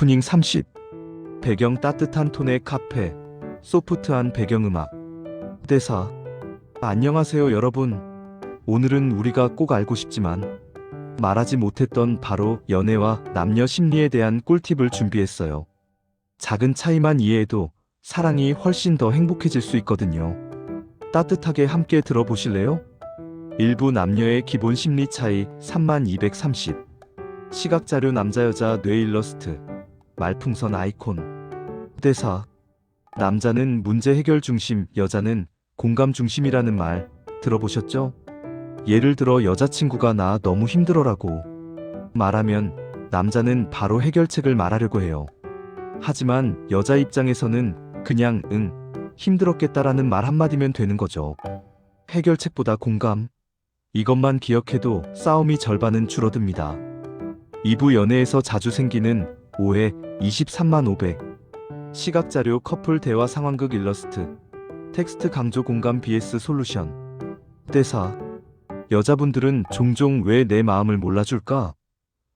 오프닝 30 배경 따뜻한 톤의 카페. 소프트한 배경음악. 대사. 안녕하세요 여러분. 오늘은 우리가 꼭 알고 싶지만 말하지 못했던 바로 연애와 남녀 심리에 대한 꿀팁을 준비했어요. 작은 차이만 이해해도 사랑이 훨씬 더 행복해질 수 있거든요. 따뜻하게 함께 들어보실래요? 일부 남녀의 기본 심리 차이 3230 시각자료 남자 여자 뇌 일러스트 말풍선 아이콘 대사 남자는 문제 해결 중심 여자는 공감 중심이라는 말 들어보셨죠? 예를 들어 여자친구가 나 너무 힘들어라고 말하면 남자는 바로 해결책을 말하려고 해요. 하지만 여자 입장에서는 그냥 응, 힘들었겠다라는 말 한마디면 되는 거죠. 해결책보다 공감. 이것만 기억해도 싸움이 절반은 줄어듭니다. 2부 연애에서 자주 생기는 오해 23만 500. 시각자료 커플 대화 상황극 일러스트. 텍스트 강조 공감 BS 솔루션. 대사. 여자분들은 종종 왜 내 마음을 몰라줄까?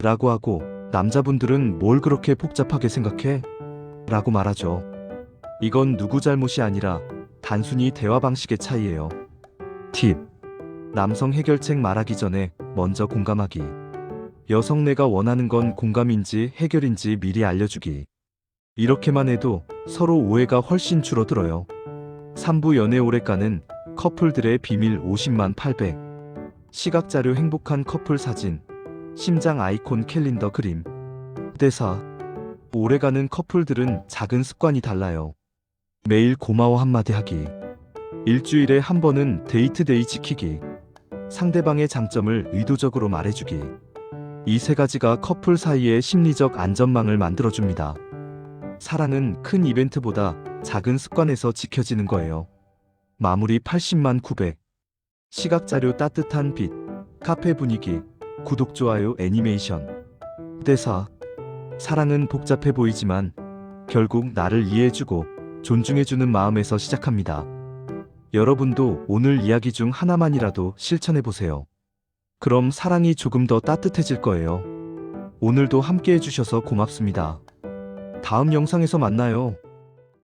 라고 하고 남자분들은 뭘 그렇게 복잡하게 생각해? 라고 말하죠. 이건 누구 잘못이 아니라 단순히 대화 방식의 차이예요. 팁. 남성 해결책 말하기 전에 먼저 공감하기. 여성 내가 원하는 건 공감인지 해결인지 미리 알려주기. 이렇게만 해도 서로 오해가 훨씬 줄어들어요. 3부 연애 오래가는 커플들의 비밀 50만 800. 시각자료 행복한 커플 사진. 심장 아이콘 캘린더 그림. 대사. 오래가는 커플들은 작은 습관이 달라요. 매일 고마워 한마디 하기. 일주일에 한 번은 데이트 데이 지키기. 상대방의 장점을 의도적으로 말해주기. 이 세 가지가 커플 사이의 심리적 안전망을 만들어줍니다. 사랑은 큰 이벤트보다 작은 습관에서 지켜지는 거예요. 마무리 80만 900. 시각자료 따뜻한 빛. 카페 분위기. 구독, 좋아요, 애니메이션. 대사. 사랑은 복잡해 보이지만 결국 나를 이해해주고 존중해주는 마음에서 시작합니다. 여러분도 오늘 이야기 중 하나만이라도 실천해보세요. 그럼 사랑이 조금 더 따뜻해질 거예요. 오늘도 함께 해주셔서 고맙습니다. 다음 영상에서 만나요.